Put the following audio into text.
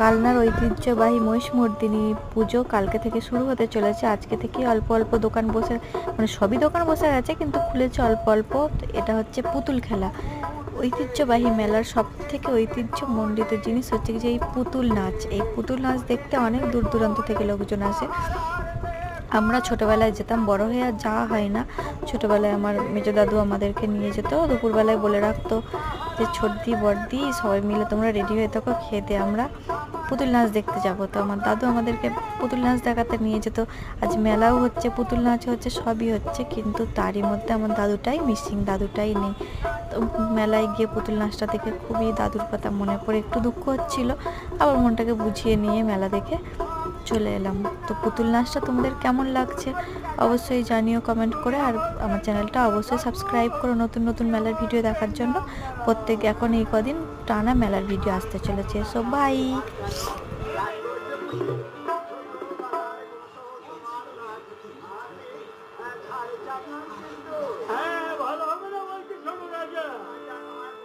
কালনার ঐতিহ্যবাহী মহিষমর্দিনী পুজো কালকে থেকে শুরু হতে চলেছে। আজকে থেকে অল্প অল্প দোকান বসে মানে সবই দোকান বসে গেছে কিন্তু খুলেছে অল্প অল্প। এটা হচ্ছে পুতুল খেলা। ঐতিহ্যবাহী মেলার সব থেকে ঐতিহ্যমণ্ডিত জিনিস হচ্ছে যে এই পুতুল নাচ। এই পুতুল নাচ দেখতে অনেক দূর দূরান্ত থেকে লোকজন আসে। আমরা ছোটোবেলায় যেতাম, বড় হয়ে আর যাওয়া হয় না। ছোটোবেলায় আমার মেজো দাদু আমাদেরকে নিয়ে যেত, দুপুরবেলায় বলে রাখতো যে ছোটদি বড়দি সবাই মিলে তোমরা রেডি হয়ে থাকো খেতে আমরা। পুতুল নাচ দেখতে যাব। তো আমার দাদু আমাদেরকে পুতুল নাচ দেখাতে নিয়ে যেত। আজ মেলাও হচ্ছে, পুতুল নাচ হচ্ছে, সবই হচ্ছে। কিন্তু তারই মধ্যে আমার দাদুটাই মিসিং দাদুটাই নেই। তো মেলায় গিয়ে পুতুল নাচটা দেখে খুবই দাদুর কথা মনে পড়ে, একটু দুঃখ হচ্ছিল। আবার মনটাকে বুঝিয়ে নিয়ে মেলা দেখে চলে এলাম। তো পুতুল নাচটা তোমাদের কেমন লাগছে অবশ্যই জানিও কমেন্ট করে। আর আমার চ্যানেলটা অবশ্যই সাবস্ক্রাইব করো নতুন নতুন মেলার ভিডিও দেখার জন্য। প্রত্যেক এখন এই কদিন টানা মেলার ভিডিও আসতে চলেছে। So by